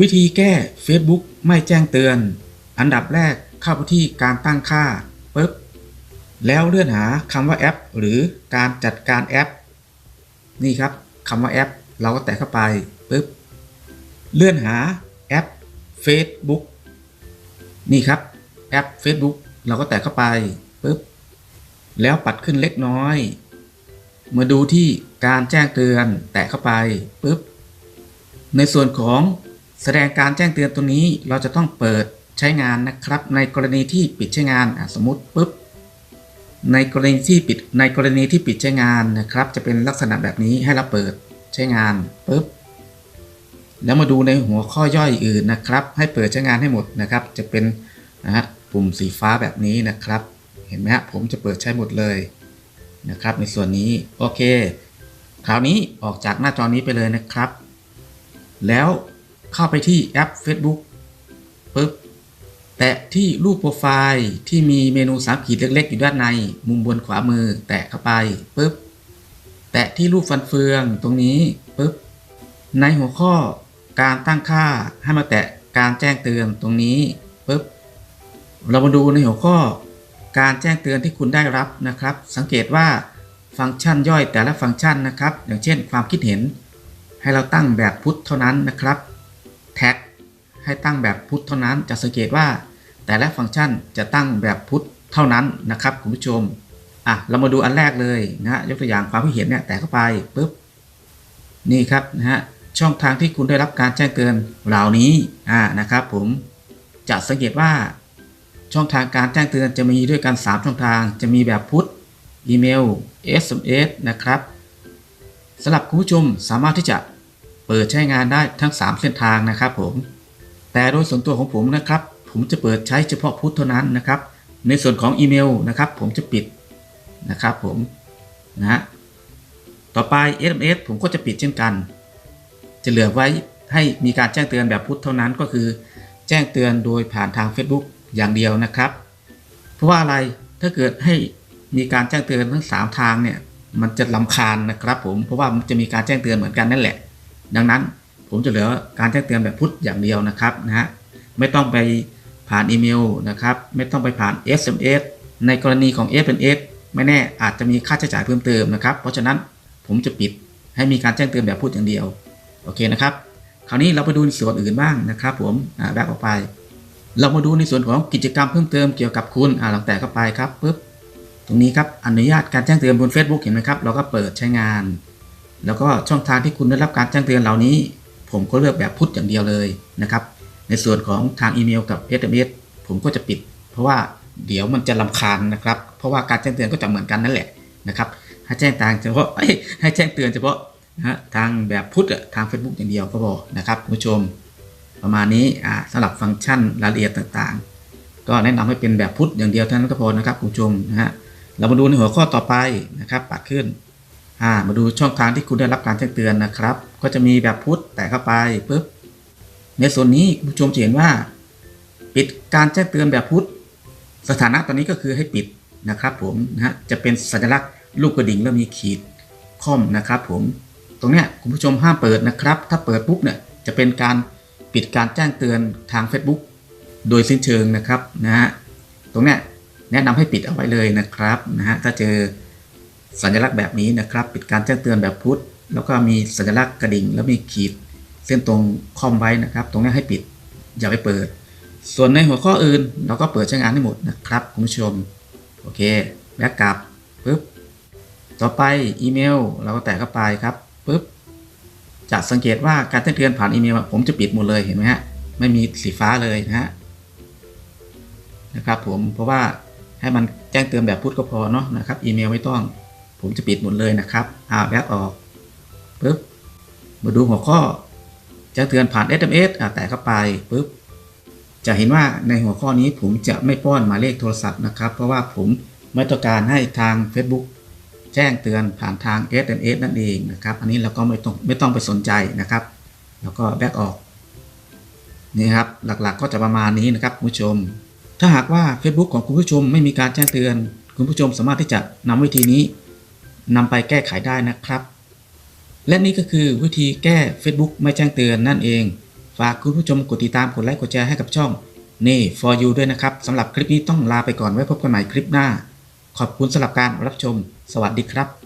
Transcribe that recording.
วิธีแก้ Facebook ไม่แจ้งเตือน อันดับแรกเข้าไปที่การตั้งค่าปุ๊บแล้วเลื่อนหาคำว่าแอป หรือการจัดการแอป นี่ครับคำว่าแอป เราก็แตะเข้าไปปุ๊บเลื่อนหาแอป Facebook นี่ครับแอป Facebook เราก็แตะเข้าไปปุ๊บแล้วปัดขึ้นเล็กน้อย มาดูที่การแจ้งเตือนแตะเข้าไปปุ๊บในส่วนของ แสดงการแจ้งเตือนตัวนี้เราจะต้องเปิดใช้งานนะครับ ในกรณีที่ปิดใช้งานสมมติปุ๊บในกรณีที่ปิดในกรณีที่ปิดใช้งานนะครับ จะเป็นลักษณะแบบนี้ให้เราเปิดใช้งานปุ๊บแล้วมาดูในหัวข้อย่อยอื่นนะครับ ให้เปิดใช้งานให้หมดนะครับ จะเป็นนะฮะปุ่มสีฟ้าแบบนี้นะครับ เห็นไหมฮะผมจะเปิดใช้หมดเลยนะครับ ในส่วนนี้โอเค คราวนี้ออกจากหน้าจอนี้ไปเลยนะครับ แล้ว เข้าไปที่แอป Facebook ปุ๊บแตะที่รูปโปรไฟล์ที่มีเมนูสามขีดเล็ก ๆ อยู่ด้านใน มุมบนขวามือ แตะเข้าไปปุ๊บแตะที่รูปฟันเฟืองตรงนี้ปุ๊บในหัวข้อการตั้งค่าให้มาแตะการแจ้งเตือนตรงนี้ปุ๊บเรามาดูในหัวข้อ การแจ้งเตือนที่คุณได้รับนะครับ สังเกตว่าฟังก์ชันย่อยแต่ละฟังก์ชันนะครับ อย่างเช่น ความคิดเห็น ให้เราตั้งแบบพุทธเท่านั้นนะครับ แท็กให้ตั้งแบบพุทธเท่านั้นจะสังเกตว่า แต่ละฟังก์ชันจะตั้งแบบพุทธเท่านั้นนะครับคุณผู้ชมอะเรามาดูอันแรกเลยนะยกตัวอย่างความคิดเห็นเนี่ยแตะเข้าไปปุ๊บนี่ครับนะฮะช่องทางที่คุณได้รับการแจ้งเตือนเหล่านี้อ่านะครับผมจะสังเกตว่า ช่องทางการแจ้งเตือนจะมีด้วยกัน 3 ช่องทางจะมีแบบพุทธอีเมล SMS นะครับสำหรับคุณผู้ชมสามารถที่จะ เปิดใช้งานได้ทั้ง 3 เส้นทางนะครับผม แต่โดยส่วนตัวของผมนะครับ ผมจะเปิดใช้เฉพาะพุทธเท่านั้นนะครับ ในส่วนของอีเมลนะครับ ผมจะปิดนะครับผมนะต่อไป SMS ผมก็จะปิดเช่นกัน จะเหลือไว้ให้มีการแจ้งเตือนแบบพุทธเท่านั้นก็คือ แจ้งเตือนโดยผ่านทาง Facebook อย่างเดียวนะครับ เพราะว่าอะไรถ้าเกิดให้มีการแจ้งเตือนทั้ง 3 ทางเนี่ยมันจะลำคาญนะครับผมเพราะว่ามันจะมีการแจ้งเตือนเหมือนกันนั่นแหละ ดังนั้นผมจะเหลือการแจ้งเตือนแบบพุทอย่างเดียวนะครับนะฮะไม่ต้องไปผ่านอีเมลนะครับ ไม่ต้องไปผ่าน SMS ในกรณีของ SMS ไม่แน่อาจจะมีค่าใช้จ่ายเพิ่มเติมนะครับ เพราะฉะนั้นผมจะปิดให้มีการแจ้งเตือนแบบพุทธอย่างเดียวโอเคนะครับ คราวนี้เราไปดูในส่วนอื่นบ้างนะครับผมอ่าแบกออกไป เรามาดูในส่วนของกิจกรรมเพิ่มเติมเกี่ยวกับคุณอ่าลองแตะเข้าไปครับปุ๊บตรงนี้ครับอนุญาตการแจ้งเตือนบน Facebook เห็นไหมครับเราก็เปิดใช้งาน แล้วก็ช่องทางที่คุณได้รับการแจ้งเตือนเหล่านี้ ผมก็เลือกแบบพุทอย่างเดียวเลยนะครับ ในส่วนของทางอีเมลกับ SMS ผมก็จะปิด เพราะว่าเดี๋ยวมันจะลำคาญนะครับ เพราะว่าการแจ้งเตือนก็จะเหมือนกันนั่นแหละนะครับ ให้แจ้งทางเฉพาะให้แจ้งเตือนเฉพาะนะทางแบบพุทธทาง Facebook อย่างเดียวก็พอนะครับคุณผู้ชม ประมาณนี้อ่าสำหรับฟังก์ชันรายละเอียดต่างๆ ก็แนะนำให้เป็นแบบพุทธอย่างเดียวเท่านั้นก็พอนะครับคุณผู้ชมนะฮะเรามาดูในหัวข้อต่อไปนะครับปัดขึ้น อ่ามาดูช่องทางที่คุณได้รับการแจ้งเตือนนะครับ ก็จะมีแบบพุทธแตะเข้าไปปุ๊บในส่วนนี้คุณผู้ชมจะเห็นว่า ปิดการแจ้งเตือนแบบพุทธสถานะตอนนี้ก็คือให้ปิดนะครับผมนะฮะจะเป็นสัญลักษณ์ลูกกระดิ่งแล้วมีขีดค่อมนะครับผมตรงเนี้ยคุณผู้ชมห้ามเปิดนะครับ ถ้าเปิดปุ๊บเนี่ยจะเป็นการปิดการแจ้งเตือนทาง Facebook โดยสิ้นเชิงนะครับนะฮะตรงเนี้ยแนะนำให้ปิดเอาไว้เลยนะครับนะฮะถ้าเจอ สัญลักษณ์แบบนี้นะครับ ปิดการแจ้งเตือนแบบพุทธแล้วก็มีสัญลักษณ์กระดิ่ง แล้วมีขีดเส้นตรงคอมไว้นะครับ ตรงนี้ให้ปิดอย่าไปเปิด ส่วนในหัวข้ออื่นเราก็เปิดใช้งานให้หมดนะครับคุณผู้ชมโอเคแบ็กกลับปุ๊บต่อไปอีเมลเราก็แตะเข้าไปครับปุ๊บจะสังเกตว่าการแจ้งเตือนผ่านอีเมลผมจะปิดหมดเลยเห็นไหมฮะไม่มีสีฟ้าเลยนะฮะนะครับผมเพราะว่าให้มันแจ้งเตือนแบบพุทธก็พอเนาะนะครับอีเมลไม่ต้อง ผมจะปิดหมดเลยนะครับอ่าแบ็กออกปุ๊บมาดูหัวข้อแจ้งเตือนผ่าน SMS อ่าแตะเข้าไปปุ๊บจะเห็นว่าในหัวข้อนี้ผมจะไม่ป้อนหมายเลขโทรศัพท์นะครับ เพราะว่าผมไม่ต้องการให้ทาง Facebook แจ้งเตือนผ่านทาง SMS นั่นเองนะครับ อันนี้เราก็ไม่ต้องไม่ต้องไปสนใจนะครับ แล้วก็แบ็กออกนี่ครับหลักๆก็จะประมาณนี้นะครับคุณผู้ชม ถ้าหากว่า Facebook ของคุณผู้ชมไม่มีการแจ้งเตือน คุณผู้ชมสามารถที่จะนำวิธีนี้ นำไปแก้ไขได้นะครับ และนี่ก็คือวิธีแก้ Facebook ไม่แจ้งเตือนนั่นเอง ฝากคุณผู้ชมกดติดตามกดไลค์กดแชร์ให้กับช่องนี่ for you ด้วยนะครับสำหรับคลิปนี้ต้องลาไปก่อนไว้พบกันใหม่คลิปหน้า ขอบคุณสำหรับการรับชม สวัสดีครับ